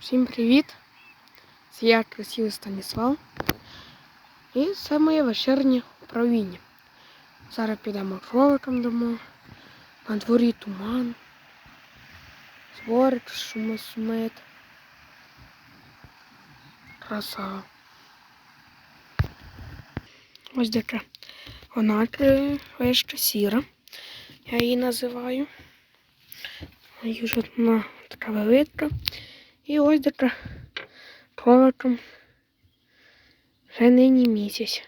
Всім привіт! Це я красивий Станіслав. І це моє вечірнє управління. Зараз підемо кроликам дамо. На дворі туман. Зворить шумосмит. Краса. Ось така. Вона веща сіра. Я її називаю. Її вже вона така велика. І ось така кроликом вже нині місяць.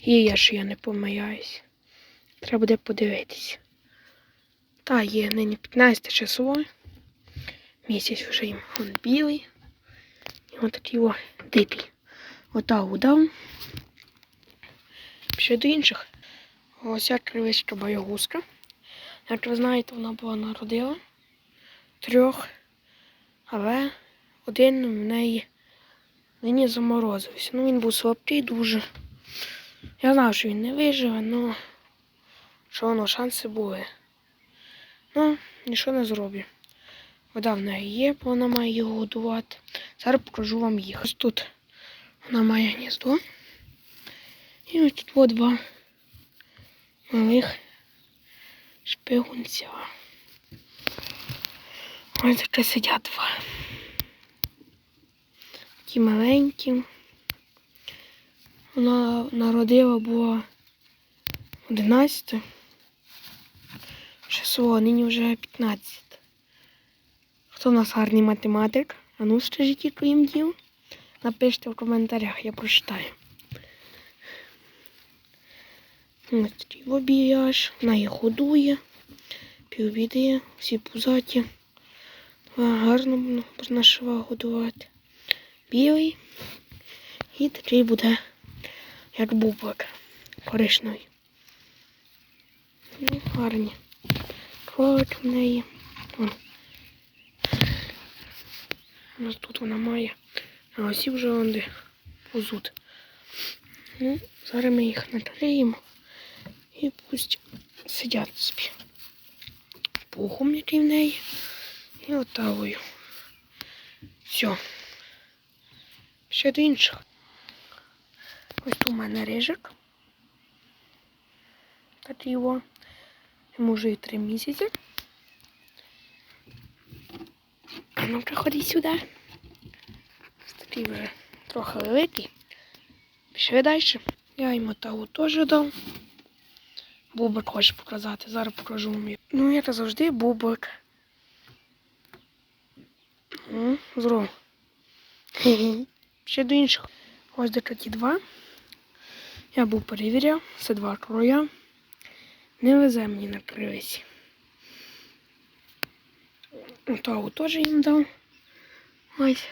І я ж я не помиляюсь. Треба буде подивитись. Та є нині 15 число. Місяць вже їм он білий. І ось такий о дикий. Ота удав. Ще до інших. Ось ця кривичка боягузка. Як ви знаєте, вона була народила трьох, але один в неї нині заморозився. Ну, він був слабкий дуже. Я знав, що він не виживе, але що воно шанси були. Ну, нічого не зроблю. Вода в неї є, бо вона має його годувати. Зараз покажу вам їх. Ось тут вона має гніздо. І ось тут два малих шпигунця. Ось таке сидять два. Такі маленькі. Вона народила була 11 число, нині вже 15. Хто в нас гарний математик? А ну скажіть, яку їм дів? Напишіть в коментарях, я прочитаю. Такий обіяж, вона їх годує, півбіди, всі пузаті. Гарно можна шива годувати. Білий і такий буде, як бублик коричневий. Ну, гарні. Кролик в неї. Вон. Ось тут вона має. А ось і вже вони позут. Ну, зараз ми їх накриємо. І пусть сидять собі. Пухом, який в неї. І отавою. Все. Ще до інших. Ось тут у мене рижик. Так його. Йому вже і три місяці. А ну приходи сюди. Такий вже трохи великий. Пішли далі. Я йому того теж дав. Бубик хоче показати. Зараз покажу вам. Ну, як завжди, бубик. Здорово. Ще до інших. Ось де ті два. Я був перевіряв. Це два кроя. Не везе мені на кривесі. Того теж їм дав. Ось.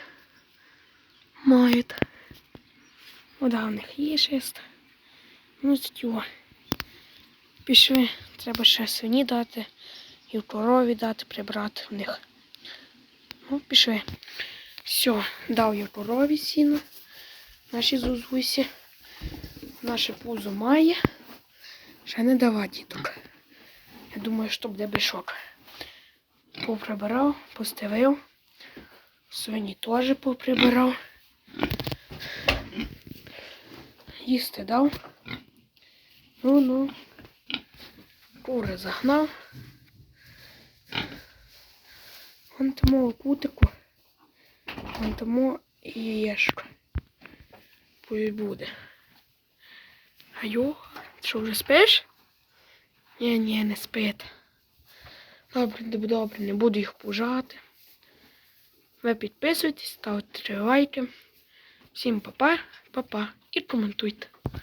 Мають. Вода в них є шест. Ну, цього. Пішли. Треба ще свині дати. І в корові дати, прибрати в них. Ну, пішли. Все, дав я корові сіно. Наші зузусі. Наше пузо має. Ще не дава діток. Я думаю, що буде бишок. Поприбирав, постелив. Свині теж поприбирав. Їсти дав. Ну, ну. Кури загнав. Вон тому кутику. Вон тому і яєшко. Пусть буде. А йо, що вже спиш? Ні, ні, не спить. Добре, добре, не буду їх пужати. Ви підписуйтесь, ставте лайки. Всім па-па, па-па і коментуйте.